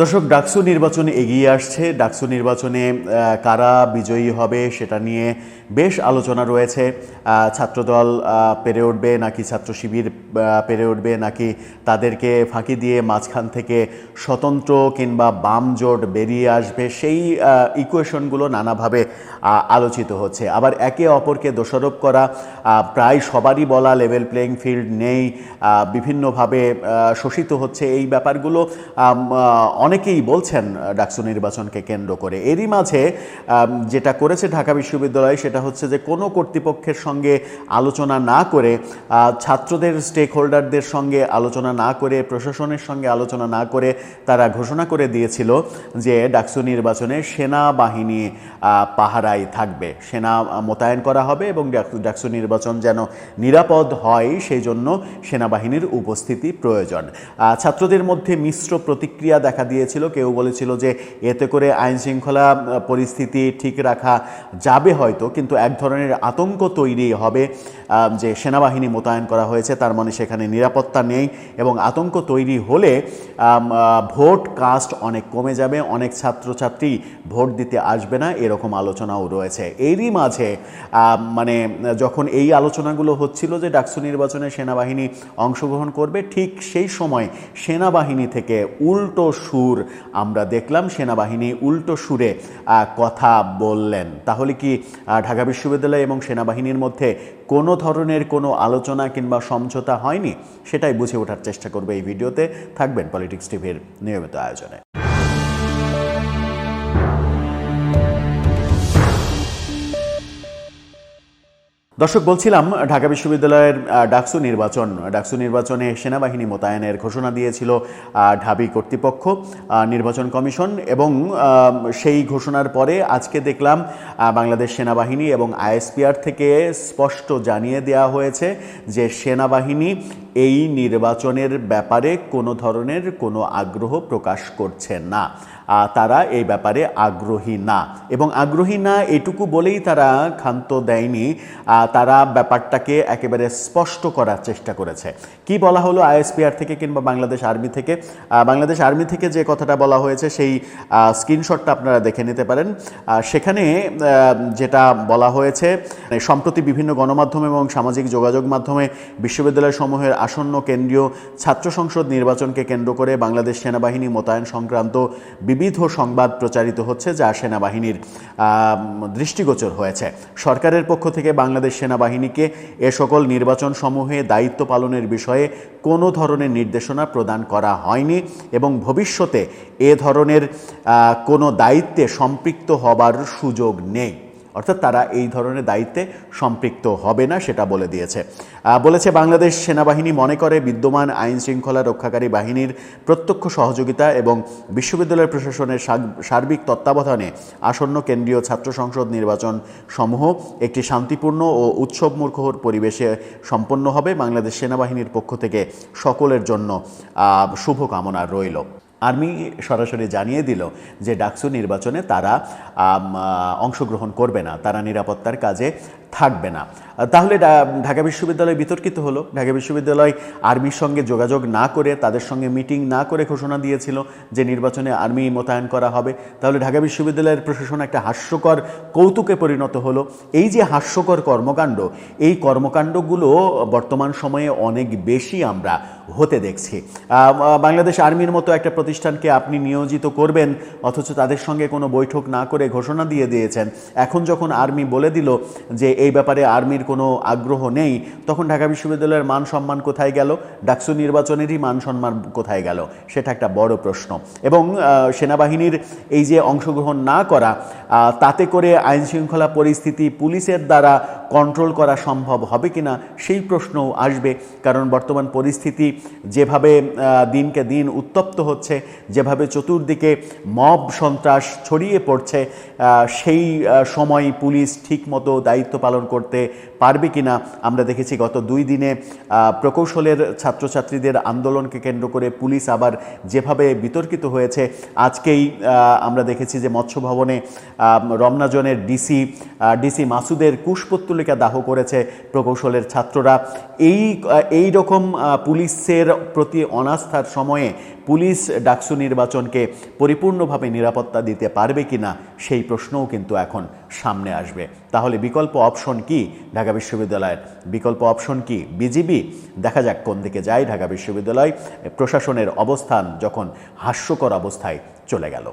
দর্শক, ডাকসু নির্বাচন এগিয়ে আসছে। ডাকসু নির্বাচনে কারা বিজয়ী হবে সেটা নিয়ে বেশ আলোচনা রয়েছে। ছাত্রদল পেরে উঠবে নাকি ছাত্র শিবির পেরে উঠবে নাকি তাদেরকে ফাঁকি দিয়ে মাঝখান থেকে স্বতন্ত্র কিংবা বাম জোট বেরিয়ে আসবে? সেই ইকুয়েশনগুলো নানাভাবে আলোচিত হচ্ছে। আবার একে অপরকে দোষারোপ করা প্রায় সবারই বলা লেভেল প্লেইং ফিল্ড নেই বিভিন্নভাবে শোষিত হচ্ছে এই ব্যাপারগুলো। অনেকেই বলছেন ডাকসু নির্বাচনকে কেন্দ্র করে। এরই মাঝে যেটা করেছে ঢাকা বিশ্ববিদ্যালয় সেটা হচ্ছে যে কোনো কর্তৃপক্ষের সঙ্গে আলোচনা না করে ছাত্রদের স্টেক হোল্ডারদের সঙ্গে আলোচনা না করে প্রশাসনের সঙ্গে আলোচনা না করে তারা ঘোষণা করে দিয়েছিল যে ডাকসু নির্বাচনে সেনাবাহিনী আহ, পাহারায় থাকবে। সেনা মোতায়েন করা হবে এবং ডাক- ডাকসু নির্বাচন যেন নিরাপদ হয়, সেই জন্য সেনাবাহিনীর উপস্থিতি প্রয়োজন। ছাত্রদের মধ্যে মিশ্র প্রতিক্রিয়া দেখা দিয়েছিল। কেউ বলেছিল যে এতে করে আইন শৃঙ্খলা পরিস্থিতি ঠিক রাখা যাবে হয়তো, কিন্তু এক ধরনের আতঙ্ক তৈরি হবে। যে সেনাবাহিনী মোতায়েন করা হয়েছে, তার মানে সেখানে নিরাপত্তা নেই এবং আতঙ্ক তৈরি হলে ভোট কাস্ট অনেক কমে যাবে, অনেক ছাত্রছাত্রী ভোট দিতে আসবে না, এরকম আলোচনাও রয়েছে। এরই মাঝে মানে যখন এই আলোচনাগুলো হচ্ছিল যে ডাকসু নির্বাচনে সেনাবাহিনী অংশগ্রহণ করবে, ঠিক সেই সময় সেনাবাহিনী থেকে উল্টো সুর আমরা দেখলাম, সেনাবাহিনী উল্টো সুরে কথা বললেন। তাহলে কি ঢাকা বিশ্ববিদ্যালয় এবং সেনাবাহিনীর মধ্যে কোনো ধরনের কোনো আলোচনা কিংবা সমঝোতা হয়নি, সেটাই বুঝে ওঠার চেষ্টা করবে এই ভিডিওতে, থাকবেন পলিটিক্স টিভির নিয়মিত আয়োজনে। দর্শক, বলছিলাম, ঢাকা বিশ্ববিদ্যালয়ের ডাকসু নির্বাচন, ডাকসু নির্বাচনে সেনাবাহিনী মোতায়েনের ঘোষণা দিয়েছিল ঢাবি কর্তৃপক্ষ নির্বাচন কমিশন এবং সেই ঘোষণার পরে আজকে দেখলাম বাংলাদেশ সেনাবাহিনী এবং আইএসপিআর থেকে স্পষ্ট জানিয়ে দেওয়া হয়েছে যে সেনাবাহিনী এই নির্বাচনের ব্যাপারে কোনো ধরনের কোনো আগ্রহ প্রকাশ করছে না। তারা এই ব্যাপারে আগ্রহী না। এবং আগ্রহী না এটুকু বলেই তারা ক্ষান্ত দেয়নি। তারা ব্যাপারটাকে একেবারে স্পষ্ট করার চেষ্টা করেছে। কি বলা হলো আইএসপিআর থেকে কিংবা বাংলাদেশ আর্মি থেকে? বাংলাদেশ আর্মি থেকে যে কথাটা বলা হয়েছে সেই স্ক্রিনশটটা আপনারা দেখে নিতে পারেন। সেখানে যেটা বলা হয়েছে, সম্প্রতি বিভিন্ন গণমাধ্যম এবং সামাজিক যোগাযোগ মাধ্যমে বিশ্ববিদ্যালয় সমূহের আসন্ন কেন্দ্রীয় ছাত্র সংসদ নির্বাচনকে কেন্দ্র করে বাংলাদেশ সেনাবাহিনী মোতায়েন সংক্রান্ত বিবিধ সংবাদ প্রচারিত হচ্ছে যা সেনাবাহিনীর দৃষ্টিগোচর হয়েছে। সরকারের পক্ষ থেকে বাংলাদেশ সেনাবাহিনীকে এ সকল নির্বাচন সমূহে দায়িত্ব পালনের বিষয়ে কোনো ধরনের নির্দেশনা প্রদান করা হয়নি এবং ভবিষ্যতে এ ধরনের কোনো দায়িত্বে সম্পৃক্ত হবার সুযোগ নেই। অর্থাৎ তারা এই ধরনের দায়িত্বে সম্পৃক্ত হবে না, সেটা বলে দিয়েছে। বলেছে, বাংলাদেশ সেনাবাহিনী মনে করে বিদ্যমান আইন শৃঙ্খলা রক্ষাকারী বাহিনীর প্রত্যক্ষ সহযোগিতা এবং বিশ্ববিদ্যালয় প্রশাসনের সার্বিক তত্ত্বাবধানে আসন্ন কেন্দ্রীয় ছাত্র সংসদ নির্বাচন সমূহ একটি শান্তিপূর্ণ ও উৎসবমুখর পরিবেশে সম্পন্ন হবে। বাংলাদেশ সেনাবাহিনীর পক্ষ থেকে সকলের জন্য শুভকামনা রইল। আর্মি সরাসরি জানিয়ে দিল যে ডাকসু নির্বাচনে তারা অংশগ্রহণ করবে না। তারা নিরাপত্তার কাজে থাকবে না। তাহলে ঢাকা বিশ্ববিদ্যালয় বিতর্কিত হলো। ঢাকা বিশ্ববিদ্যালয় আর্মির সঙ্গে যোগাযোগ না করে, তাদের সঙ্গে মিটিং না করে ঘোষণা দিয়েছিল যে নির্বাচনে আর্মি মোতায়েন করা হবে। তাহলে ঢাকা বিশ্ববিদ্যালয়ের প্রশাসন একটা হাস্যকর কৌতুকে পরিণত হলো। এই যে হাস্যকর কর্মকাণ্ড, এই কর্মকাণ্ডগুলো বর্তমান সময়ে অনেক বেশি আমরা হতে দেখছি। বাংলাদেশ আর্মির মতো একটা প্রতিষ্ঠানকে আপনি নিয়োজিত করবেন, অথচ তাদের সঙ্গে কোনো বৈঠক না করে ঘোষণা দিয়ে দিয়েছেন। এখন যখন আর্মি বলে দিল যে এই ব্যাপারে আর্মির কোনো আগ্রহ নেই, তখন ঢাকা বিশ্ববিদ্যালয়ের মান সম্মান কোথায় গেল? ডাকসু নির্বাচনেরই মান সম্মান কোথায় গেল? সেটা একটা বড় প্রশ্ন। এবং সেনাবাহিনীর এই যে অংশগ্রহণ না করা তাতে করে আইনশৃঙ্খলা পরিস্থিতি পুলিশের দ্বারা কন্ট্রোল করা সম্ভব হবে কি না সেই প্রশ্নও আসবে। কারণ বর্তমান পরিস্থিতি যেভাবে দিনকে দিন উত্তপ্ত হচ্ছে, যেভাবে চতুর্দিকে মব সন্ত্রাস ছড়িয়ে পড়ছে সেই সময় পুলিশ ঠিকমতো দায়িত্ব পালন করতে পারবে কিনা আমরা দেখেছি গত দুই দিনে প্রকৌশলের ছাত্রছাত্রীদের আন্দোলনকে কেন্দ্র করে পুলিশ আবার যেভাবে বিতর্কিত হয়েছে, আজকেই আমরা দেখেছি যে মৎস্য ভবনে রমনাজনের ডিসি ডিসি মাসুদের কুশপত্তলিকা দাহ করেছে প্রকৌশলের ছাত্ররা। এই এই রকম পুলিশের প্রতি অনাস্থার সময়ে পুলিশ ডাকসু নির্বাচনকে পরিপূর্ণভাবে নিরাপত্তা দিতে পারবে কি না সেই প্রশ্নও কিন্তু এখন সামনে আসবে। তাহলে বিকল্প অপশন কি? ঢাকা বিশ্ববিদ্যালয়ের বিকল্প অপশন কি? বিজিবি? দেখা যাক কোন দিকে যায় ঢাকা বিশ্ববিদ্যালয়। প্রশাসনের অবস্থান যখন হাস্যকর অবস্থায় চলে গেল।